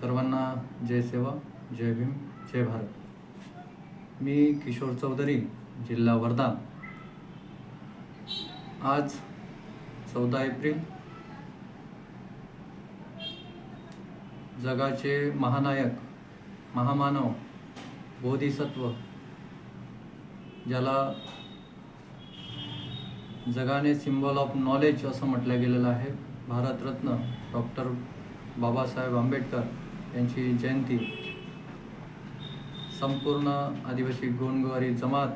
सर्वांना जय सेवा जय भीम जय भारत. मी किशोर चौधरी जिल्हा वर्धा. आज चौदा एप्रिल. जगाचे महानायक महामानव बोधिसत्व ज्याला जगाने सिम्बॉल ऑफ नॉलेज असं म्हटलं गेलेलं आहे भारतरत्न डॉक्टर बाबासाहेब आंबेडकर. यांची जयंती. संपूर्ण आदिवासी गोंडगवारी जमात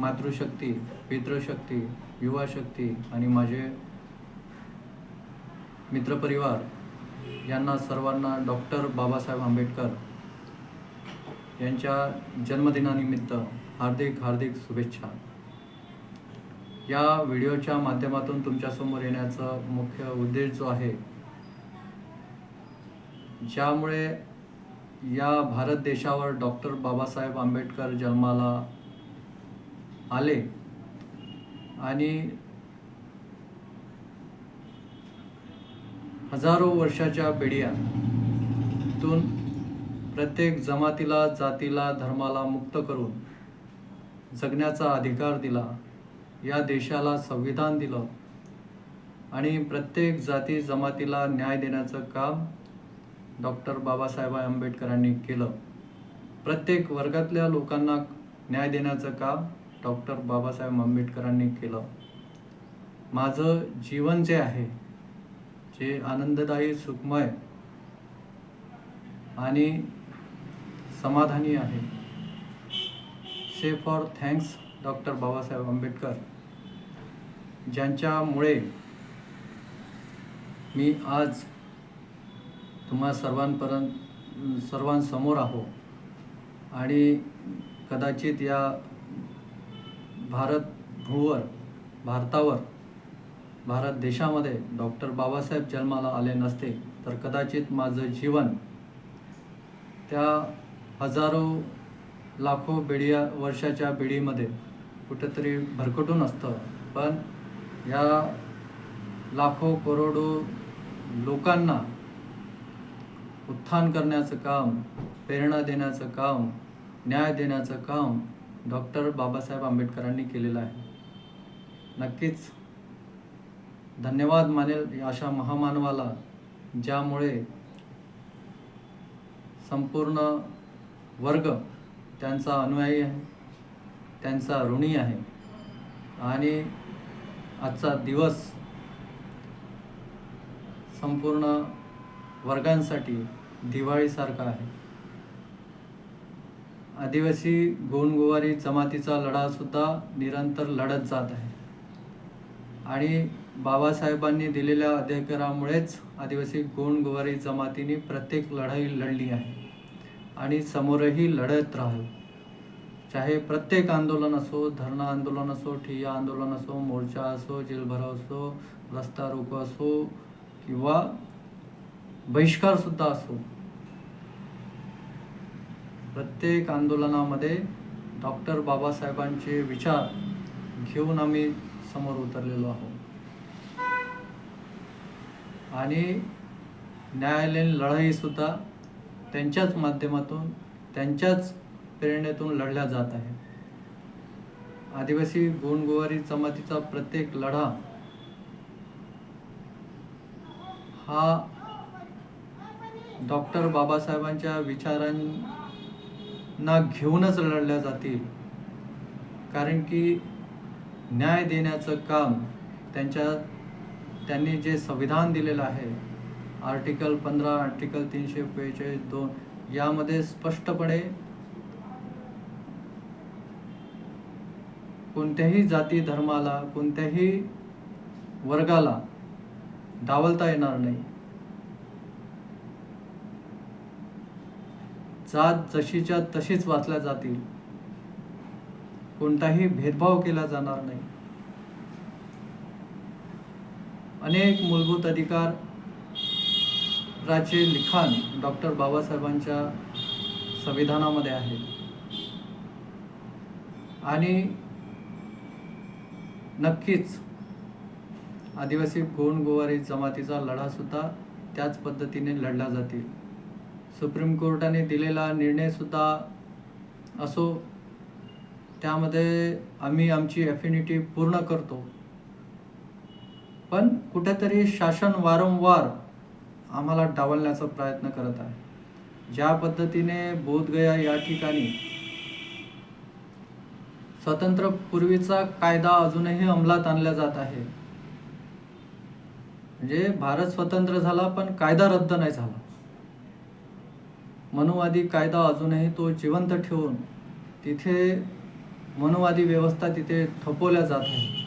मातृशक्ती पितृशक्ती युवा शक्ती आणि माझे मित्रपरिवार यांना सर्वांना डॉक्टर बाबासाहेब आंबेडकर यांच्या जन्मदिनानिमित्त हार्दिक हार्दिक शुभेच्छा. या व्हिडिओच्या माध्यमातून तुमच्यासमोर येण्याचा मुख्य उद्देश जो आहे ज्यामुळे या भारत देशावर डॉक्टर बाबासाहेब आंबेडकर जन्माला आले. आणि हजारो वर्षाच्या बेडियातून प्रत्येक जमातीला जातीला धर्माला मुक्त करून जगण्याचा अधिकार दिला. या देशाला संविधान दिलं. आणि प्रत्येक जाती जमातीला न्याय देण्याचं काम डॉक्टर बाबासाहेब आंबेडकरांनी केलं. प्रत्येक वर्गातल्या लोकांना न्याय देण्याचं काम डॉक्टर बाबासाहेब आंबेडकरांनी केलं. माझं जीवन जे आहे जे आनंददायी सुखमय आणि समाधानी आहे say for thanks doctor Babasaheb Ambedkar. ज्यांच्यामुळे मी आज तुम्हा सर्वांपर्यंत सर्वांसमोर आहो. आणि कदाचित या भारत भूवर भारतावर भारत देशामध्ये डॉक्टर बाबासाहेब जन्माला आले नसते तर कदाचित माझं जीवन त्या हजारो लाखो बेडिया वर्षाच्या बेडीमध्ये कुठेतरी भरकटून असतं. पण या लाखो करोडो लोकांना उत्थान करण्याचं काम प्रेरणा देण्याचं काम न्याय देण्याचं काम डॉक्टर बाबासाहेब आंबेडकरांनी केलेलं आहे. नक्कीच धन्यवाद मानेल अशा महामानवाला ज्यामुळे संपूर्ण वर्ग त्यांचा अनुयायी आहे त्यांचा ऋणी आहे. आणि आजचा दिवस संपूर्ण वर्गांसाठी दिवाळीसारखा आहे. आदिवासी गोंडगोवारी जमातीचा लढासुद्धा निरंतर लढत जात आहे. आणि बाबासाहेबांनी दिलेल्या अधिकारामुळेच आदिवासी गोंडगोवारी जमातीने प्रत्येक लढाई लढली आहे. आणि समोरही लढत राहील. चाहे प्रत्येक आंदोलन असो धरणं आंदोलन असो ठिय्या आंदोलन असो मोर्चा असो जेलभराव असो रस्ता रोको असो किंवा बहिष्कार सुद्धा असो. प्रत्येक आंदोलनामध्ये डॉक्टर बाबासाहेबांचे विचार घेऊन आम्ही समोर उतरलेलो आहोत. आणि न्यायालयीन लढाईसुद्धा त्यांच्याच माध्यमातून त्यांच्याच प्रेरणेतून लढल्या जात आहे आदिवासी गोंडगोवारी जमातीचा प्रत्येक लढा हा डॉक्टर बाबासाहेबांच्या विचारांना घेऊनच लढल्या जातील. कारण की न्याय देण्याचं काम त्यांच्या त्यांनी जे संविधान दिलेलं आहे आर्टिकल पंधरा आर्टिकल तीनशे बेचाळीस दोन यामध्ये स्पष्टपणे कोणत्याही जाती धर्माला कोणत्याही वर्गाला डावलता येणार नाही. जात जशीच्या तशीच वाचल्या जातील. कोणताही भेदभाव केला जाणार नाही. अनेक मूलभूत अधिकार राचे लिखाण डॉक्टर बाबासाहेबांच्या संविधानामध्ये आहे. आणि नक्कीच आदिवासी गोंड गोवारी जमातीचा लढासुद्धा त्याच पद्धतीने लढला जातील. सुप्रीम कोर्टाने दिलेला निर्णयसुद्धा असो त्यामध्ये आम्ही आमची ॲफिनिटी पूर्ण करतो. पण कुठेतरी शासन वारंवार आम्हाला डावलण्याचा प्रयत्न करत आहे. ज्या पद्धतीने बोधगया या ठिकाणी स्वतंत्र पूर्वीचा कायदा अजूनही अंमलात आणला जात आहे. म्हणजे भारत स्वतंत्र झाला पण कायदा रद्द नाही झाला. मनुवादी कायदा अजूनही तो जिवंत ठेवून तिथे मनुवादी व्यवस्था तिथे थोपवल्या जात आहे.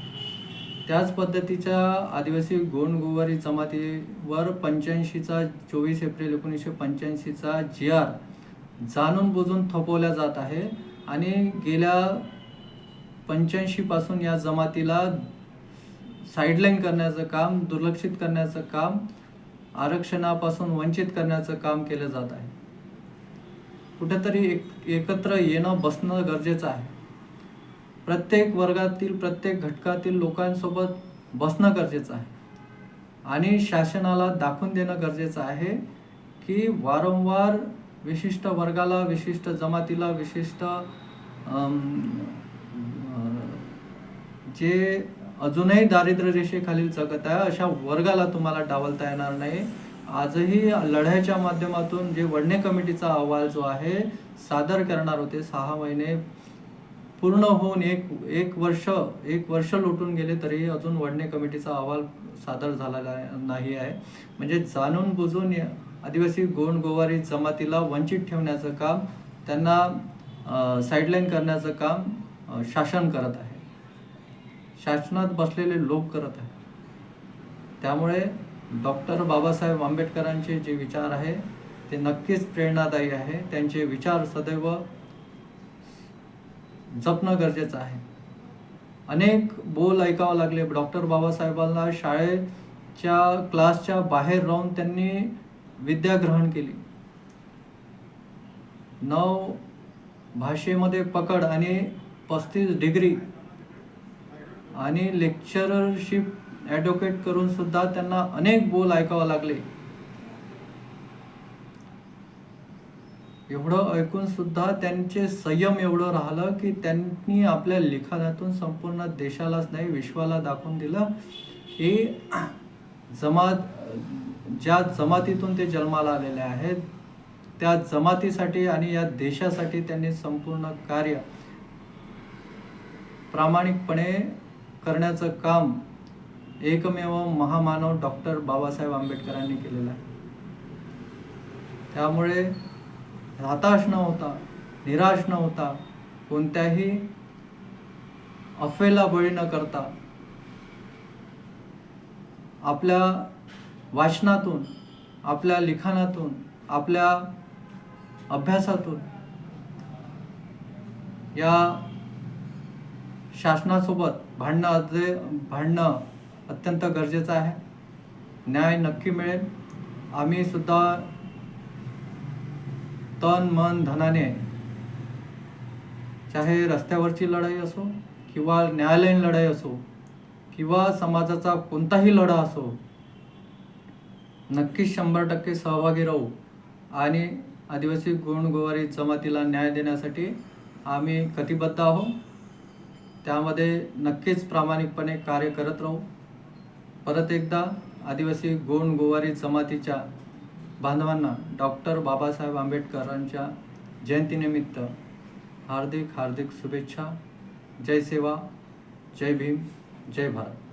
त्याच पद्धतीच्या आदिवासी गोंडगोवारी जमातीवर पंच्याऐंशीचा चोवीस एप्रिल एकोणीसशे पंच्याऐंशीचा जी आर जाणून बुजून थोपवल्या जात आहे आणि गेल्या पंच्याऐंशीपासून या जमातीला साईडलाईन करण्याचं काम दुर्लक्षित करण्याचं काम आरक्षणापासून वंचित करण्याचं काम केलं जात आहे. कुठेतरी एक एकत्र येणं बसणं गरजेचं आहे. प्रत्येक वर्गातील प्रत्येक घटकातील लोकांसोबत बसणं गरजेचं आहे. आणि शासनाला दाखवून देणं गरजेचं आहे की वारंवार विशिष्ट वर्गाला विशिष्ट जमातीला विशिष्ट जे अजूनही दारिद्र्य रेषेखालील जगत आहे अशा वर्गाला तुम्हाला डावलता येणार नाही. आजही लढ्याच्या माध्यमातून जे वडणे कमिटीचा अहवाल जो आहे सादर करणार होते. सहा महिने पूर्ण होऊन एक एक वर्ष एक वर्ष लोटून गेले तरीही अजून वडणे कमिटीचा अहवाल सादर झालेला आहे- नाही आहे. म्हणजे जाणून बुजून आदिवासी गोंड गोवारी जमातीला वंचित ठेवण्याचं काम त्यांना साईडलाईन करण्याचं काम शासन करत आहे. शासनात बसलेले लोक करत आहे त्यामुळे डॉक्टर बाबासाहेब आंबेडकरांचे जे विचार आहे ते नक्कीच प्रेरणादायी आहे. त्यांचे विचार सदैव जपणं गरजेचं आहे. अनेक बोल ऐकावं लागले डॉक्टर बाबासाहेबांना. शाळेच्या क्लासच्या बाहेर राहून त्यांनी विद्या ग्रहण केली. नऊ भाषेमध्ये पकड आणि पस्तीस डिग्री आणि लेक्चररशिप ॲडव्होकेट करून सुद्धा त्यांना अनेक बोल ऐकावं लागले. एवढं ऐकून सुद्धा त्यांचे संयम एवढं राहिलं की त्यांनी आपल्या लिखाणातून संपूर्ण देशालाच नाही विश्वाला दाखवून दिलं. की जमात ज्या जमातीतून ते जन्माला आलेले आहेत त्या जमातीसाठी आणि या देशासाठी त्यांनी संपूर्ण कार्य प्रामाणिकपणे करण्याचं काम एकमेव महामानव डॉक्टर बाबासाहेब आंबेडकरांनी केलेला आहे. त्यामुळे हताश न होता निराश न होता कोणत्याही अफेला बळी न करता आपल्या वाचनातून आपल्या लिखाणातून आपल्या अभ्यासातून या शासनासोबत भांडणं जे भांडणं अत्यंत गरजेचं आहे. न्याय नक्की मिळेल. आम्ही सुद्धा तन मन धनाने चाहे रस्त्यावरची लढाई असो किंवा न्यायालयीन लढाई असो किंवा समाजाचा कोणताही लढा असो नक्कीच शंभर टक्के सहभागी राहू आणि आदिवासी गुणगुवारी जमातीला न्याय देण्यासाठी आम्ही कटिबद्ध आहोत. त्यामध्ये नक्कीच प्रामाणिकपणे कार्य करत राहू. परत एकदा आदिवासी गोंड गोवारी जमातीच्या बांधवांना डॉक्टर बाबासाहेब आंबेडकरांच्या जयंतीनिमित्त हार्दिक हार्दिक शुभेच्छा. जय सेवा. जय भीम. जय भारत.